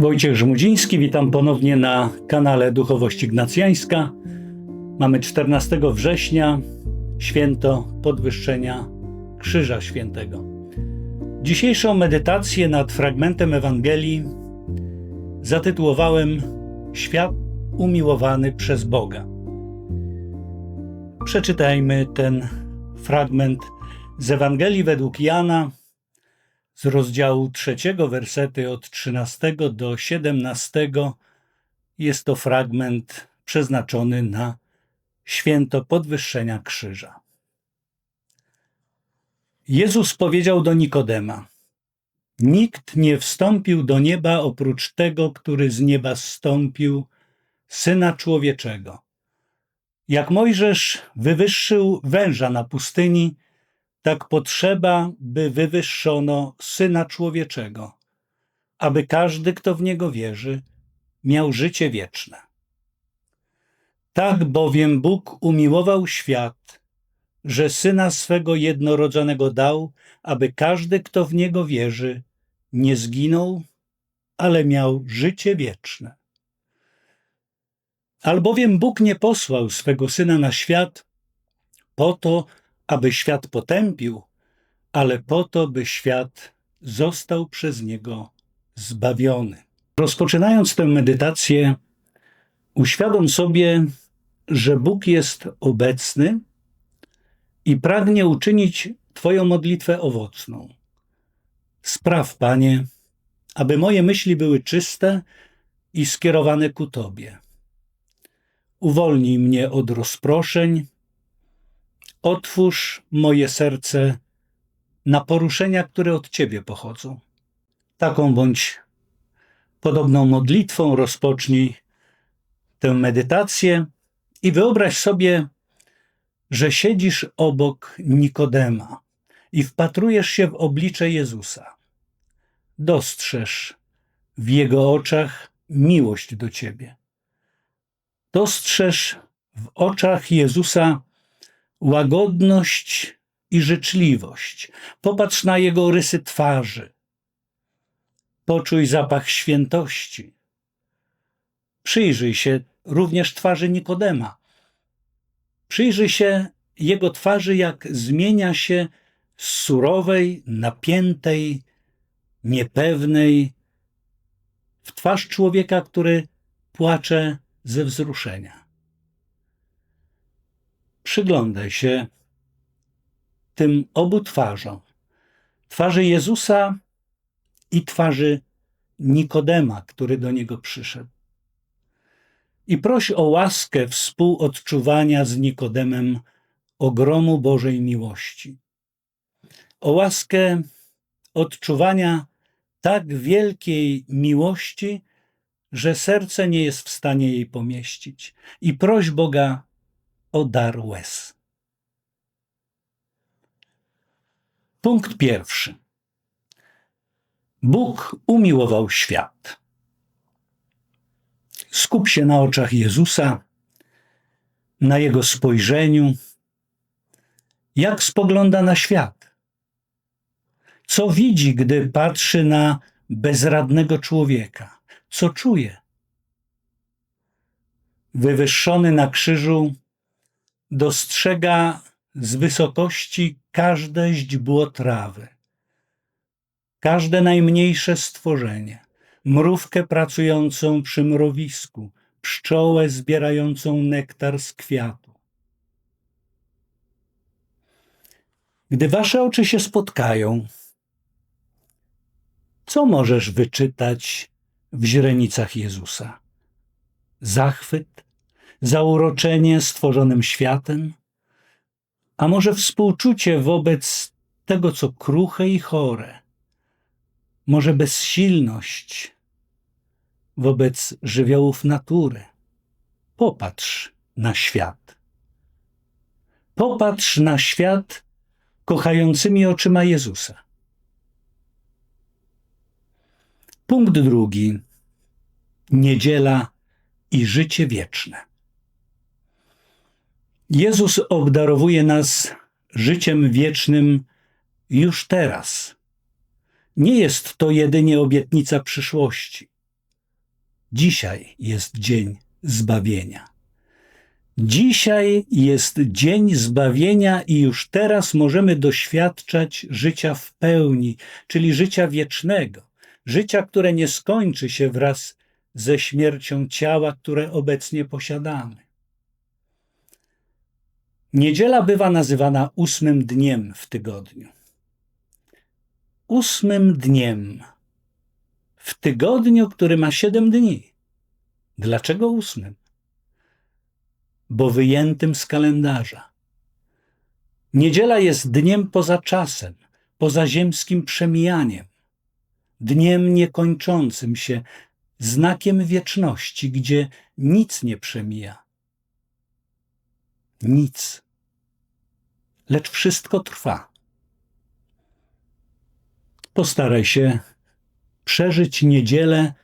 Wojciech Żmudziński, witam ponownie na kanale Duchowość Ignacjańska. Mamy 14 września, święto podwyższenia Krzyża Świętego. Dzisiejszą medytację nad fragmentem Ewangelii zatytułowałem Świat umiłowany przez Boga. Przeczytajmy ten fragment z Ewangelii według Jana, z rozdziału trzeciego, wersety od 13 do 17. Jest to fragment przeznaczony na święto podwyższenia krzyża. Jezus powiedział do Nikodema: Nikt nie wstąpił do nieba oprócz tego, który z nieba zstąpił, syna człowieczego. Jak Mojżesz wywyższył węża na pustyni, tak potrzeba, by wywyższono Syna Człowieczego, aby każdy, kto w Niego wierzy, miał życie wieczne. Tak bowiem Bóg umiłował świat, że Syna swego jednorodzonego dał, aby każdy, kto w Niego wierzy, nie zginął, ale miał życie wieczne. Albowiem Bóg nie posłał swego Syna na świat po to, aby świat potępił, ale po to, by świat został przez niego zbawiony. Rozpoczynając tę medytację, uświadom sobie, że Bóg jest obecny i pragnie uczynić Twoją modlitwę owocną. Spraw, Panie, aby moje myśli były czyste i skierowane ku Tobie. Uwolnij mnie od rozproszeń, Otwórz moje serce na poruszenia, które od Ciebie pochodzą. Taką bądź podobną modlitwą rozpocznij tę medytację i wyobraź sobie, że siedzisz obok Nikodema i wpatrujesz się w oblicze Jezusa. Dostrzeż w jego oczach miłość do Ciebie. Dostrzeż w oczach Jezusa łagodność i życzliwość. Popatrz na jego rysy twarzy. Poczuj zapach świętości. Przyjrzyj się również twarzy Nikodema. Przyjrzyj się jego twarzy, jak zmienia się z surowej, napiętej, niepewnej, w twarz człowieka, który płacze ze wzruszenia przyglądaj się tym obu twarzom. Twarzy Jezusa i twarzy Nikodema, który do niego przyszedł. I proś o łaskę współodczuwania z Nikodemem ogromu Bożej miłości. O łaskę odczuwania tak wielkiej miłości, że serce nie jest w stanie jej pomieścić. I proś Boga o dar łez. Punkt pierwszy. Bóg umiłował świat. Skup się na oczach Jezusa, na jego spojrzeniu. Jak spogląda na świat? Co widzi, gdy patrzy na bezradnego człowieka? Co czuje? Wywyższony na krzyżu, dostrzega z wysokości każde źdźbło trawy, każde najmniejsze stworzenie, mrówkę pracującą przy mrowisku, pszczołę zbierającą nektar z kwiatu. Gdy wasze oczy się spotkają, co możesz wyczytać w źrenicach Jezusa? Zachwyt, zauroczenie stworzonym światem, a może współczucie wobec tego, co kruche i chore, może bezsilność wobec żywiołów natury. Popatrz na świat. Popatrz na świat kochającymi oczyma Jezusa. Punkt drugi. Niedziela i życie wieczne. Jezus obdarowuje nas życiem wiecznym już teraz. Nie jest to jedynie obietnica przyszłości. Dzisiaj jest dzień zbawienia. Dzisiaj jest dzień zbawienia i już teraz możemy doświadczać życia w pełni, czyli życia wiecznego, życia, które nie skończy się wraz ze śmiercią ciała, które obecnie posiadamy. Niedziela bywa nazywana ósmym dniem w tygodniu. Ósmym dniem w tygodniu, który ma siedem dni. Dlaczego ósmym? Bo wyjętym z kalendarza. Niedziela jest dniem poza czasem, poza ziemskim przemijaniem, dniem niekończącym się, znakiem wieczności, gdzie nic nie przemija. Nic. Lecz wszystko trwa. Postaraj się przeżyć niedzielę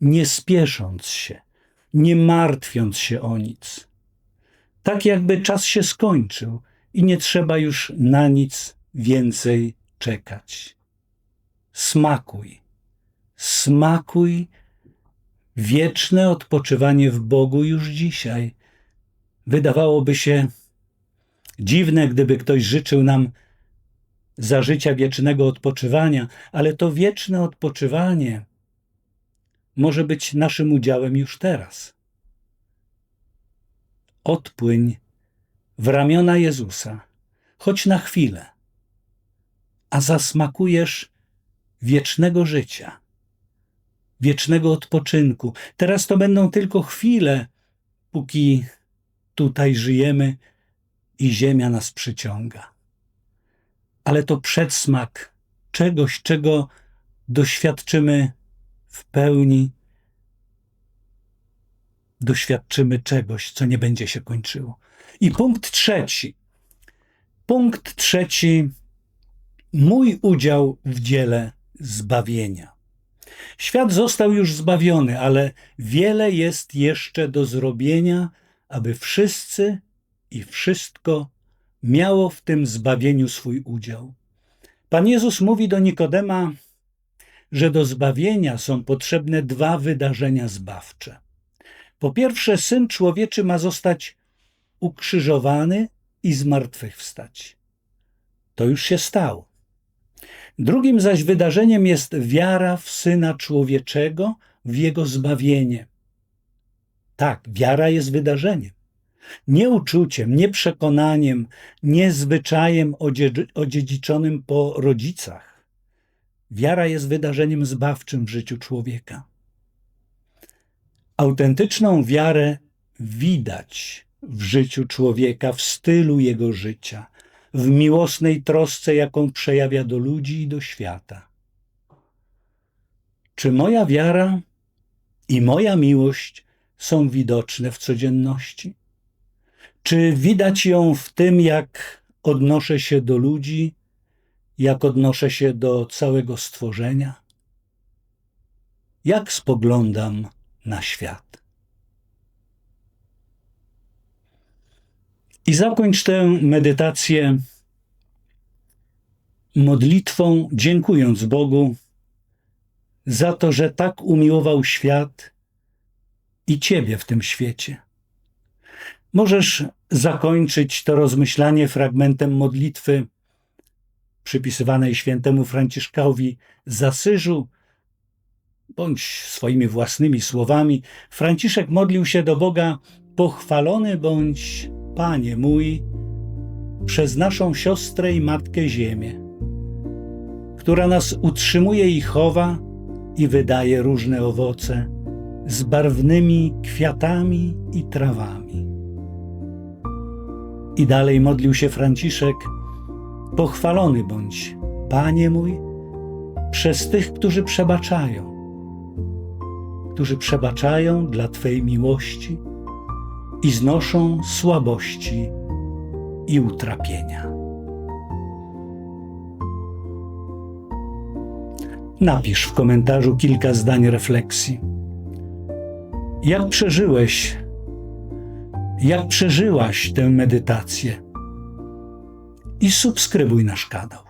nie spiesząc się, nie martwiąc się o nic. Tak jakby czas się skończył i nie trzeba już na nic więcej czekać. Smakuj, smakuj wieczne odpoczywanie w Bogu już dzisiaj. Wydawałoby się dziwne, gdyby ktoś życzył nam za życia wiecznego odpoczywania, ale to wieczne odpoczywanie może być naszym udziałem już teraz. Odpłyń w ramiona Jezusa, choć na chwilę, a zasmakujesz wiecznego życia, wiecznego odpoczynku. Teraz to będą tylko chwile, póki tutaj żyjemy i ziemia nas przyciąga ale to przedsmak czegoś, czego doświadczymy w pełni. Doświadczymy czegoś, co nie będzie się kończyło. I punkt trzeci. Punkt trzeci. Mój udział w dziele zbawienia. Świat został już zbawiony, ale wiele jest jeszcze do zrobienia, aby wszyscy i wszystko miało w tym zbawieniu swój udział. Pan Jezus mówi do Nikodema, że do zbawienia są potrzebne dwa wydarzenia zbawcze. Po pierwsze, syn człowieczy ma zostać ukrzyżowany i zmartwychwstać. To już się stało. Drugim zaś wydarzeniem jest wiara w syna człowieczego, w jego zbawienie. Tak, wiara jest wydarzeniem nie uczuciem, nie przekonaniem, nie zwyczajem odziedziczonym po rodzicach. Wiara jest wydarzeniem zbawczym w życiu człowieka. Autentyczną wiarę widać w życiu człowieka, w stylu jego życia, w miłosnej trosce, jaką przejawia do ludzi i do świata. Czy moja wiara i moja miłość są widoczne w codzienności? Czy widać ją w tym, jak odnoszę się do ludzi, jak odnoszę się do całego stworzenia? Jak spoglądam na świat? I zakończ tę medytację modlitwą, dziękując Bogu za to, że tak umiłował świat i Ciebie w tym świecie. Możesz zakończyć to rozmyślanie fragmentem modlitwy przypisywanej świętemu Franciszkowi z Asyżu, bądź swoimi własnymi słowami. Franciszek modlił się do Boga: Pochwalony bądź, Panie mój, przez naszą siostrę i matkę Ziemię, która nas utrzymuje i chowa i wydaje różne owoce z barwnymi kwiatami i trawami. I dalej modlił się Franciszek: Pochwalony bądź, Panie mój, przez tych, którzy przebaczają, którzy przebaczają dla Twej miłości i znoszą słabości i utrapienia. Napisz w komentarzu kilka zdań refleksji. Jak przeżyłeś jak przeżyłaś tę medytację. I subskrybuj nasz kanał.